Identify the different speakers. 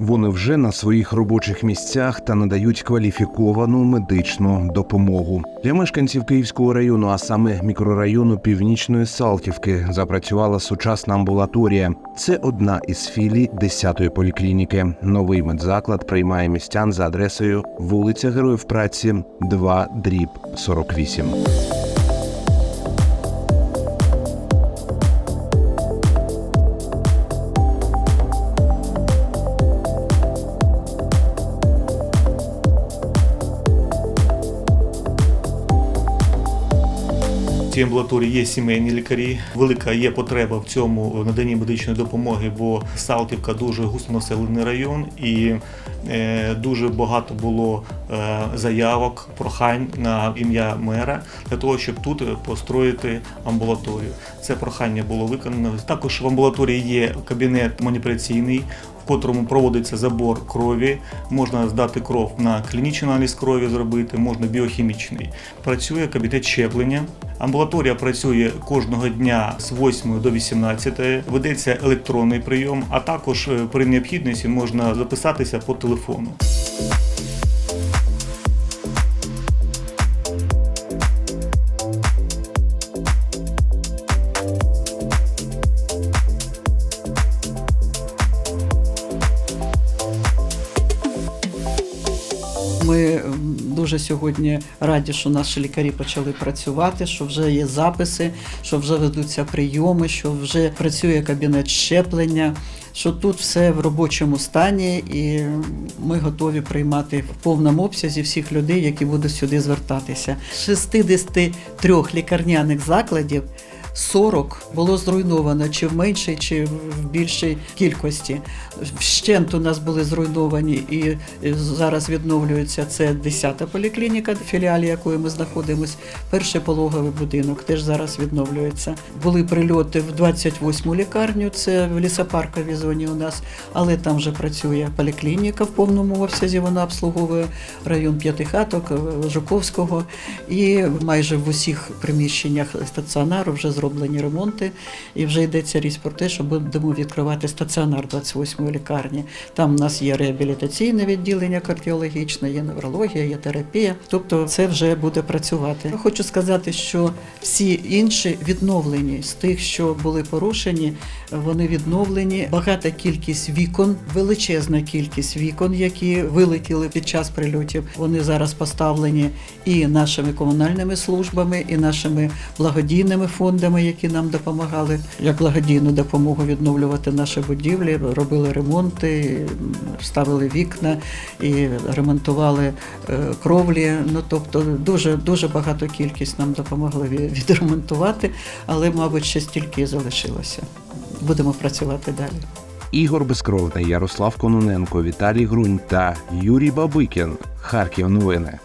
Speaker 1: Вони вже на своїх робочих місцях та надають кваліфіковану медичну допомогу для мешканців Київського району, а саме мікрорайону Північної Салтівки, запрацювала сучасна амбулаторія. Це одна із філій 10-ї поліклініки. Новий медзаклад приймає містян за адресою вулиця Героїв Праці, 2, дріб 48.
Speaker 2: Цій амбулаторії є сімейні лікарі. Велика є потреба в цьому наданні медичної допомоги, бо Салтівка дуже густонаселений район і е, дуже багато було е, заявок, прохань на ім'я мера для того, щоб тут построїти амбулаторію. Це прохання було виконано. Також в амбулаторії є кабінет маніпуляційний. Котрому проводиться забор крові, можна здати кров на клінічний аналіз крові зробити, можна біохімічний. Працює кабінет щеплення. Амбулаторія працює кожного дня з 8 до 18, ведеться електронний прийом, а також е, при необхідності можна записатися по телефону.
Speaker 3: Ми дуже сьогодні раді, що наші лікарі почали працювати, що вже є записи, що вже ведуться прийоми, що вже працює кабінет щеплення, що тут все в робочому стані, і ми готові приймати в повному обсязі всіх людей, які будуть сюди звертатися. З 63 лікарняних закладів. 40 було зруйновано чи в меншій, чи в більшій кількості. Вщент у нас були зруйновані і е, зараз відновлюється це 10-та поліклініка, філіалі якої ми знаходимося. Перший пологовий будинок теж зараз відновлюється. Були прильоти в 28-му лікарню, це в лісопарковій зоні у нас, але там вже працює поліклініка в повному обсязі. Вона обслуговує район П'ятихаток, е, Жуковського. І майже в усіх приміщеннях стаціонару вже зроблені ремонти. І вже йдеться річ про те, що будемо відкривати стаціонар 28-ї лікарні. Там у нас є реабілітаційне відділення кардіологічне, є неврологія, є терапія. Тобто це вже буде працювати. Я Хочу сказати, що всі інші відновлені з тих, що були порушені, вони відновлені. Багата кількість вікон, величезна кількість вікон, які вилетіли під час прильотів. Вони зараз поставлені і нашими комунальними службами, і нашими благодійними фондами, які нам допомагали як благодійну допомогу відновлювати наші будівлі, робили ремонти, ставили вікна і ремонтували е, кровлі. Ну тобто дуже дуже багато кількість нам допомогли відремонтувати, але, мабуть, ще стільки залишилося. Будемо працювати далі.
Speaker 1: Ігор Безкровний, Ярослав Кононенко, Віталій Грунь та Юрій Бабикін. Харків новини.